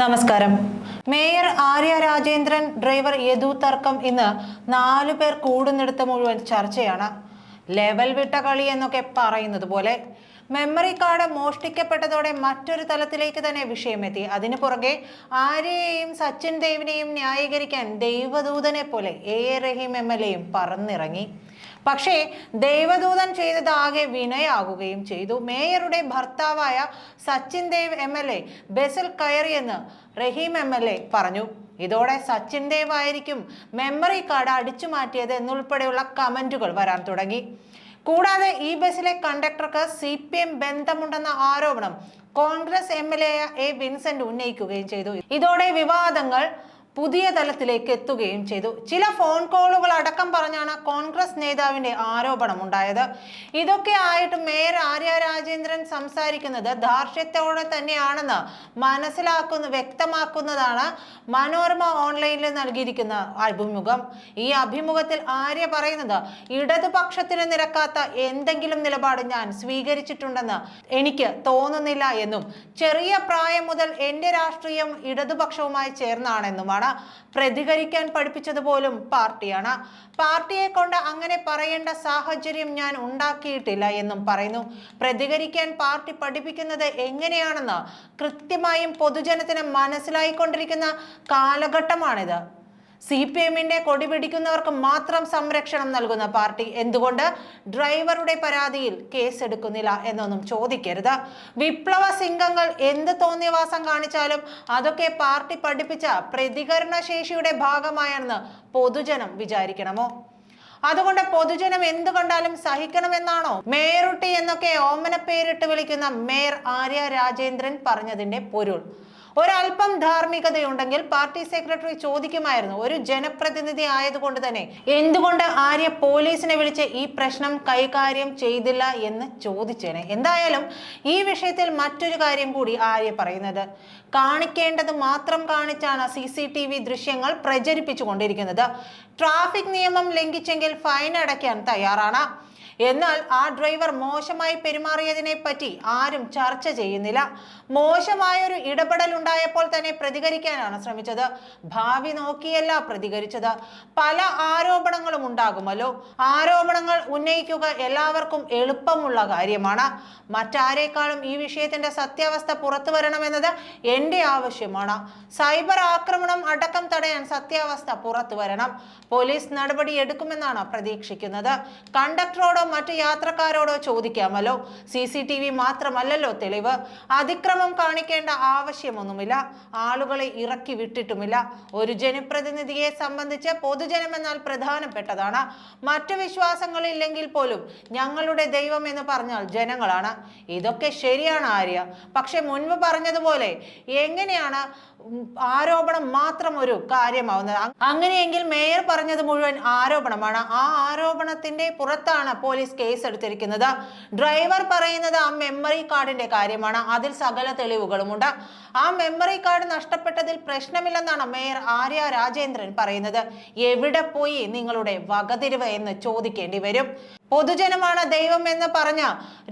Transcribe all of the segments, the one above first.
നമസ്കാരം. Mayor Arya Rajendran driver Yadu തർക്കം ഇന്ന് നാലു പേർ കൂടുന്നിടത്ത് മുഴുവൻ ചർച്ചയാണ്. ലെവൽ വിട്ട കളി എന്നൊക്കെ പറയുന്നത് പോലെ മെമ്മറി കാർഡ് മോഷ്ടിക്കപ്പെട്ടതോടെ മറ്റൊരു തലത്തിലേക്ക് തന്നെ വിഷയമെത്തി. അതിനു പുറകെ ആര്യയെയും സച്ചിൻ ദേവിനെയും ന്യായീകരിക്കാൻ ദൈവദൂതനെ പോലെ A A Rahim M L എയും പറന്നിറങ്ങി. പക്ഷേ ദൈവദൂതൻ ചെയ്തത് ആകെ വിനയാകുകയും ചെയ്തു. മേയറുടെ ഭർത്താവായ Sachin Dev M L A ബസിൽ കയറിയെന്ന് റഹീം എം എൽ എ പറഞ്ഞു. ഇതോടെ സച്ചിൻ ദേവ് ആയിരിക്കും മെമ്മറി കാർഡ് അടിച്ചു മാറ്റിയത് എന്നുൾപ്പെടെയുള്ള കമന്റുകൾ വരാൻ തുടങ്ങി. കൂടാതെ ഈ ബസ്സിലെ കണ്ടക്ടർക്ക് സി പി എം ബന്ധമുണ്ടെന്ന ആരോപണം Congress M L A A Vincent ഉന്നയിക്കുകയും ചെയ്തു. ഇതോടെ വിവാദങ്ങൾ പുതിയ തലത്തിലേക്ക് എത്തുകയും ചെയ്തു. ചില ഫോൺ കോളുകൾ അടക്കം പറഞ്ഞാണ് കോൺഗ്രസ് നേതാവിന്റെ ആരോപണം ഉണ്ടായത്. ഇതൊക്കെ ആയിട്ട് മേയർ ആര്യ രാജേന്ദ്രൻ സംസാരിക്കുന്നത് ധാർഷ്ട്യത്തോടെ തന്നെയാണെന്ന് മനസ്സിലാക്കുന്ന വ്യക്തമാക്കുന്നതാണ് മനോരമ ഓൺലൈനിൽ നൽകിയിരിക്കുന്ന അഭിമുഖം. ഈ അഭിമുഖത്തിൽ ആര്യ പറയുന്നത് ഇടതുപക്ഷത്തിന് നിരക്കാത്ത എന്തെങ്കിലും നിലപാട് ഞാൻ സ്വീകരിച്ചിട്ടുണ്ടെന്ന് എനിക്ക് തോന്നുന്നില്ല എന്നും ചെറിയ പ്രായം മുതൽ എന്റെ രാഷ്ട്രീയം ഇടതുപക്ഷവുമായി ചേർന്നാണെന്നുമാണ് പ്രതികരിക്കാൻ പഠിപ്പിച്ചത് പോലും പാർട്ടിയാണ്. പാർട്ടിയെ കൊണ്ട് അങ്ങനെ പറയേണ്ട സാഹചര്യം ഞാൻ ഉണ്ടാക്കിയിട്ടില്ല എന്നും പറയുന്നു. പ്രതികരിക്കാൻ പാർട്ടി പഠിപ്പിക്കുന്നത് എങ്ങനെയാണെന്ന് കൃത്യമായും പൊതുജനത്തിന് മനസ്സിലായിക്കൊണ്ടിരിക്കുന്ന കാലഘട്ടമാണിത്. സി പി എമ്മിന്റെ കൊടി പിടിക്കുന്നവർക്ക് മാത്രം സംരക്ഷണം നൽകുന്ന പാർട്ടി എന്തുകൊണ്ട് ഡ്രൈവറുടെ പരാതിയിൽ കേസെടുക്കുന്നില്ല എന്നൊന്നും ചോദിക്കരുത്. വിപ്ലവ സിംഗങ്ങൾ എന്ത് തോന്നിയവാസം കാണിച്ചാലും അതൊക്കെ പാർട്ടി പഠിപ്പിച്ച പ്രതികരണ ശേഷിയുടെ ഭാഗമായെന്ന് പൊതുജനം വിചാരിക്കണമോ? അതുകൊണ്ട് പൊതുജനം എന്ത് കണ്ടാലും സഹിക്കണമെന്നാണോ? മേയറുട്ടി എന്നൊക്കെ ഓമന പേരിട്ട് വിളിക്കുന്ന മേയർ ആര്യ രാജേന്ദ്രൻ പറഞ്ഞതിന്റെ പൊരുൾ. ഒരല്പം ധാർമ്മികതയുണ്ടെങ്കിൽ പാർട്ടി സെക്രട്ടറി ചോദിക്കുമായിരുന്നു ഒരു ജനപ്രതിനിധി ആയതുകൊണ്ട് തന്നെ എന്തുകൊണ്ട് ആര്യ പോലീസിനെ വിളിച്ച് ഈ പ്രശ്നം കൈകാര്യം ചെയ്തില്ല എന്ന് ചോദിച്ചേനെ? എന്തായാലും ഈ വിഷയത്തിൽ മറ്റൊരു കാര്യം കൂടി ആര്യ പറയുന്നത് കാണിക്കേണ്ടത് മാത്രം കാണിച്ചാണ് സി സി ടി വി ദൃശ്യങ്ങൾ പ്രചരിപ്പിച്ചുകൊണ്ടിരിക്കുന്നത്. ട്രാഫിക് നിയമം ലംഘിച്ചെങ്കിൽ ഫൈൻ അടയ്ക്കാൻ തയ്യാറാണ്. എന്നാൽ ആ ഡ്രൈവർ മോശമായി പെരുമാറിയതിനെ പറ്റി ആരും ചർച്ച ചെയ്യുന്നില്ല. മോശമായ ഒരു ഇടപെടൽ ഉണ്ടായപ്പോൾ തന്നെ പ്രതികരിക്കാനാണ് ശ്രമിച്ചത്. ഭാവി നോക്കിയല്ല പ്രതികരിച്ചത്. പല ആരോപണങ്ങളും ഉണ്ടാകുമല്ലോ. ആരോപണങ്ങൾ ഉന്നയിക്കുക എല്ലാവർക്കും എളുപ്പമുള്ള കാര്യമാണ്. മറ്റാരേക്കാളും ഈ വിഷയത്തിന്റെ സത്യാവസ്ഥ പുറത്തു വരണമെന്നത് എന്റെ ആവശ്യമാണ്. സൈബർ ആക്രമണം അടക്കം തടയാൻ സത്യാവസ്ഥ പുറത്തു വരണം. പോലീസ് നടപടി എടുക്കുമെന്നാണ് പ്രതീക്ഷിക്കുന്നത്. കണ്ടക്ടറോടോ മറ്റു യാത്രക്കാരോടോ ചോദിക്കാമല്ലോ? സി സി ടി വി മാത്രമല്ലല്ലോ തെളിവ്. അതിക്രമം കാണിക്കേണ്ട ആവശ്യമൊന്നുമില്ല. ആളുകളെ ഇറക്കി വിട്ടിട്ടുമില്ല. ഒരു ജനപ്രതിനിധിയെ സംബന്ധിച്ച് പൊതുജനം എന്നാൽ പ്രധാനപ്പെട്ടതാണ്. മറ്റു വിശ്വാസങ്ങളില്ലെങ്കിൽ പോലും ഞങ്ങളുടെ ദൈവം എന്ന് പറഞ്ഞാൽ ജനങ്ങളാണ്. ഇതൊക്കെ ശരിയാണ് ആര്യ. പക്ഷെ മുൻപ് പറഞ്ഞതുപോലെ എങ്ങനെയാണ് ആരോപണം മാത്രം ഒരു കാര്യമാവുന്നത്? അങ്ങനെയെങ്കിൽ മേയർ പറഞ്ഞത് മുഴുവൻ ആരോപണമാണ്. ആ ആരോപണത്തിന്റെ പുറത്താണ് പോലീസ് കേസ് എടുത്തിരിക്കുന്നത്. ഡ്രൈവർ പറയുന്നത് ആ മെമ്മറി കാർഡിന്റെ കാര്യമാണ്. അതിൽ സകല തെളിവുകളുമുണ്ട്. ആ മെമ്മറി കാർഡ് നഷ്ടപ്പെട്ടതിൽ പ്രശ്നമില്ലെന്നാണ് മേയർ ആര്യ രാജേന്ദ്രൻ പറയുന്നത്. എവിടെ പോയി നിങ്ങളുടെ വകതിരിവ് എന്ന് ചോദിക്കേണ്ടി വരും. പൊതുജനമാണ് ദൈവം എന്ന് പറഞ്ഞ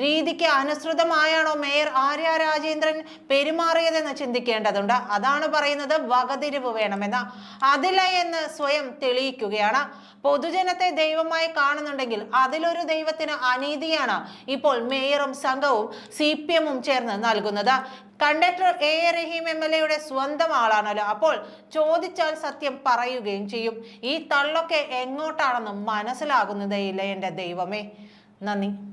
രീതിക്ക് അനുസൃതമായാണോ മേയർ ആര്യ രാജേന്ദ്രൻ പെരുമാറിയതെന്ന് ചിന്തിക്കേണ്ടതുണ്ട്. അതാണ് പറയുന്നത് വകതിരിവ് വേണമെന്ന്. അതില്ല എന്ന് സ്വയം തെളിയിക്കുകയാണ്. പൊതുജനത്തെ ദൈവമായി കാണുന്നുണ്ടെങ്കിൽ അതിലൊരു ദൈവത്തിന് അനീതിയാണ് ഇപ്പോൾ മേയറും സംഘവും സി പി എമ്മും ചേർന്ന് നൽകുന്നത്. Conductor A A Rahim M L എയുടെ സ്വന്തം ആളാണല്ലോ. അപ്പോൾ ചോദിച്ചാൽ സത്യം പറയുകയും ചെയ്യും. ഈ തള്ളൊക്കെ എങ്ങോട്ടാണെന്ന് മനസ്സിലാകുന്നതേയില്ല എന്റെ ദൈവമേ. നന്ദി.